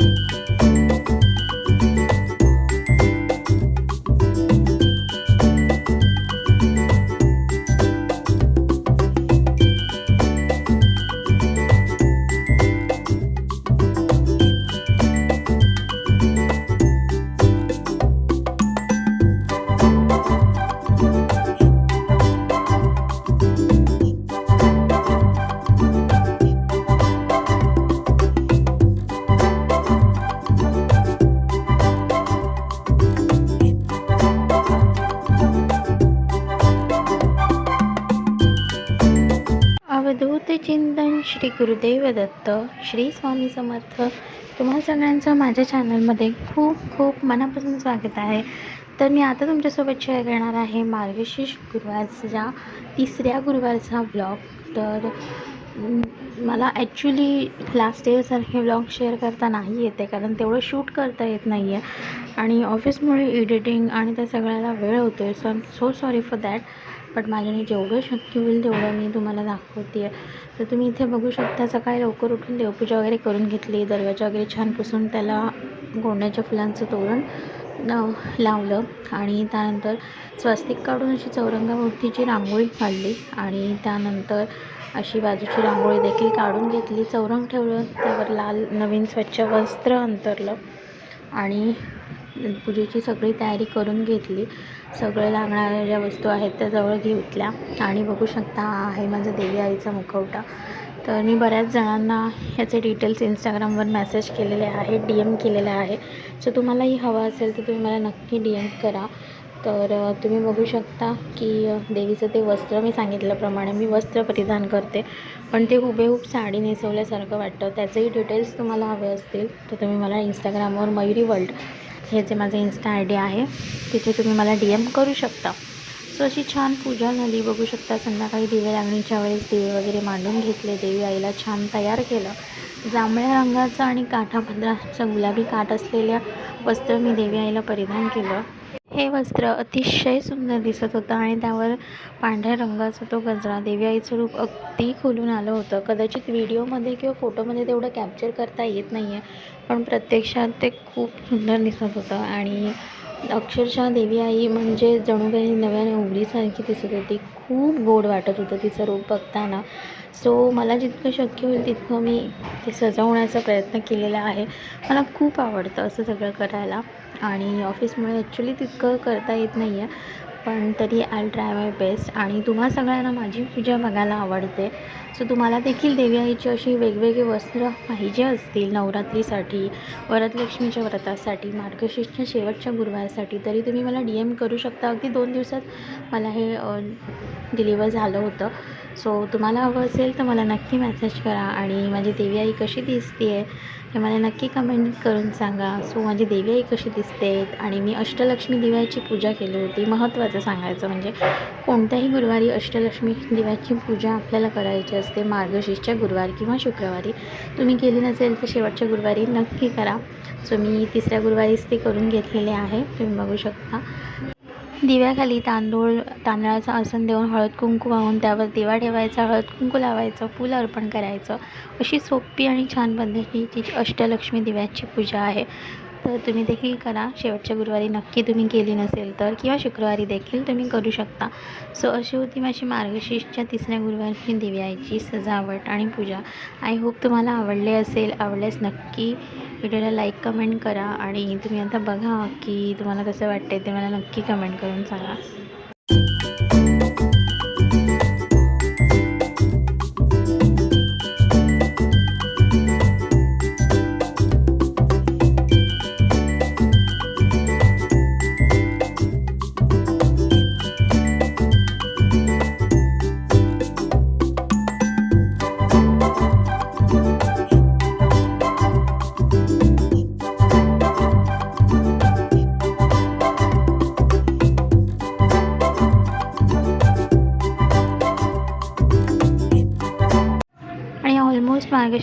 you. Shri Gurudev Datta Shri Swami Samarth. तुम्हा सगळ्यांचं माझ्या चॅनलमध्ये खूप खूप मनापासून स्वागत आहे. तर मी आता तुमच्यासोबत शेअर करणार आहे मार्गशीर्ष गुरुवारचा तिसऱ्या गुरुवारचा ब्लॉग तर मला ॲक्च्युली लास्ट इयरसारखे ब्लॉग शेअर करता नाही येते कारण तेवढं शूट करता येत नाही आहे आणि ऑफिसमुळे एडिटिंग आणि त्या सगळ्याला वेळ होतो आहे so so sorry for that पण माझ्याने जेवढं शक्य होईल तेवढं मी तुम्हाला दाखवते. आहे तर तुम्ही इथे बघू शकता सकाळी लवकर उठून देवपूजा वगैरे करून घेतली. दरवाजा वगैरे छान पुसून त्याला गोंड्याच्या फुलांचं तोरण लावलं. आणि त्यानंतर स्वस्तिक काढून अशी चौरंगाभोवतीची रांगोळी काढली. आणि त्यानंतर अशी बाजूची रांगोळी देखील काढून घेतली. चौरंग ठेवलं त्यावर लाल नवीन स्वच्छ वस्त्र अंतरलं. आणि पूजेची सगळी तयारी करून घेतली. सगळं लागणाऱ्या ज्या वस्तू आहेत त्या जवळ घेतल्या. आणि बघू शकता हा आहे माझा देवी आईचा मुखवटा. तर मी बऱ्याच जणांना ह्याचे डिटेल्स इंस्टाग्रामवर मेसेज केलेले आहेत डी एम केलेले आहे. सो तुम्हालाही हवं असेल तर तुम्ही मला नक्की डी एम करा. तर तुम्ही बघू शकता की देवीचं ते वस्त्र मी सांगितल्याप्रमाणे मी वस्त्र परिधान करते. पण ते हुबेहूब साडी नेसवल्यासारखं वाटतं. त्याचेही डिटेल्स तुम्हाला हवे असतील तर तुम्ही मला इंस्टाग्रामवर मयुरी वर्ल्ड हे जे माझं इन्स्टा आय डी आहे तिथे तुम्ही मला डी एम करू शकता. सो अशी छान पूजा झाली. बघू शकता संध्याकाळी दिवे लागणीच्या वेळेस दिवे वगैरे मांडून घेतले. देवी आईला छान तयार केलं. जांभळ्या रंगाचं आणि काठापदराचं गुलाबी काठ असलेल्या वस्त्र मी देवी आईला परिधान केलं. हे वस्त्र अतिशय सुंदर दिसत होतं आणि त्यावर पांढऱ्या रंगाचा तो गजरा देवी आईचं रूप अगदी खुलून आलं होतं. कदाचित व्हिडिओमध्ये किंवा फोटोमध्ये तेवढं कॅप्चर करता येत नाही आहे पण प्रत्यक्षात ते खूप सुंदर दिसत होतं. आणि अक्षरशः देवी आई म्हणजे जणू काही नव्याने उघडीसारखी दिसत होती. खूप गोड वाटत होतं तिचं रूप बघताना. सो मला जितकं शक्य होईल तितकं मी ते सजवण्याचा प्रयत्न केलेला आहे. मला खूप आवडतं असं सगळं करायला. आणि ऑफिसमुळे ॲक्च्युली तितकं करता येत नाही आहे पण तरी आय ट्राय माय बेस्ट आणि तुम्हा सगळ्यांना माझी पूजा बघायला आवडते. सो तुम्हाला देखील देवी आईची अशी वेगवेगळी वस्त्र पाहिजे असतील नवरात्रीसाठी वरदलक्ष्मीच्या व्रतासाठी मार्गशीर्षच्या शेवटच्या गुरुवारसाठी तरी तुम्ही मला डी एम करू शकता. अगदी दोन दिवसात मला हे डिलिवर झालं होतं. सो तुम्हाला हवं असेल तर मला नक्की मेसेज करा आणि माझी देवी आई कशी दिसते आहे हे मला नक्की कमेंट करून सांगा. सो माझी देवी आई कशी दिसते आणि मी अष्टलक्ष्मी दिव्याची पूजा केली होती. महत्त्वाचं सांगायचं म्हणजे कोणत्याही गुरुवारी अष्टलक्ष्मी दिव्याची पूजा आपल्याला करायची असते मार्गशीर्षच्या गुरुवारी किंवा शुक्रवारी. तुम्ही केली नसेल तर शेवटच्या गुरुवारी नक्की करा. सो मी तिसऱ्या गुरुवारीच ते करून घेतलेले आहे. तुम्ही बघू शकता. दिव्याखाली तांदूळ तांदळाचं आसन देऊन हळद कुंकू वाहून त्यावर दिवा ठेवायचा हळद कुंकू लावायचं फुलं अर्पण करायचं. अशी सोपी आणि छान पद्धतीची ती अष्टलक्ष्मी दिव्याची पूजा आहे. तर तुम्ही देखील करा. शेवटच्या गुरुवारी नक्की तुम्ही केली नसेल तर किंवा शुक्रवारी देखील तुम्ही करू शकता. सो अशी होती माझी मार्गशीर्षच्या तिसऱ्या गुरुवारची दिव्याची सजावट आणि पूजा. आय होप तुम्हाला आवडले असेल. आवडल्यास नक्की व्हिडिओला लाईक कमेंट करा आणि तुम्ही आता बघा की तुम्हाला कसं वाटते ते मला नक्की कमेंट करून सांगा.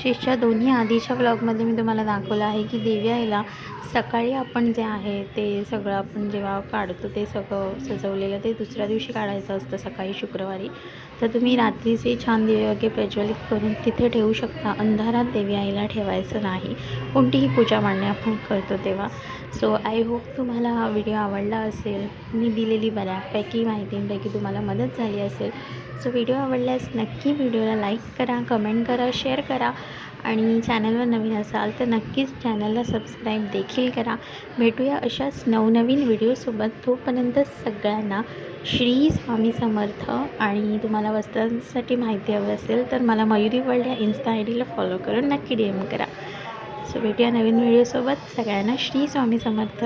ऑलमोस्ट दोन्ही आधीच्या ब्लॉगमध्ये मी तुम्हाला दाखवलं आहे की देवी आईला सकाळी आपण जे आहे ते सगळं आपण जेव्हा काढतो ते सगळं सजवलेलं ते दुसऱ्या दिवशी काढायचं असतं सकाळी शुक्रवारी. तर तुम्ही रात्रीचे छान दिवे वगैरे प्रज्वलित करून तिथे ठेवू शकता. अंधारात देवी आईला ठेवायचं नाही. कोणतीही पूजा मांडणे आपण करतो तेव्हा. सो आय होप तुम्हाला हा व्हिडिओ आवडला असेल. मी दिलेली बऱ्यापैकी माहितींपैकी तुम्हाला मदत झाली असेल. सो व्हिडिओ आवडल्यास नक्की व्हिडिओला लाईक करा कमेंट करा शेअर करा. आणि चॅनलवर नवीन असाल तर नक्कीच चॅनलला सबस्क्राईब देखील करा. भेटूया अशाच नवनवीन व्हिडिओसोबत तोपर्यंत सगळ्यांना श्री स्वामी समर्थ. आणि तुम्हाला वस्त्रांसाठी माहिती हवी असेल तर मला मयुरी वर्ल्ड ह्या इन्स्टा आय डीला फॉलो करून नक्की डी एम करा. सो भेटूया नवीन व्हिडिओसोबत. सगळ्यांना श्री स्वामी समर्थ.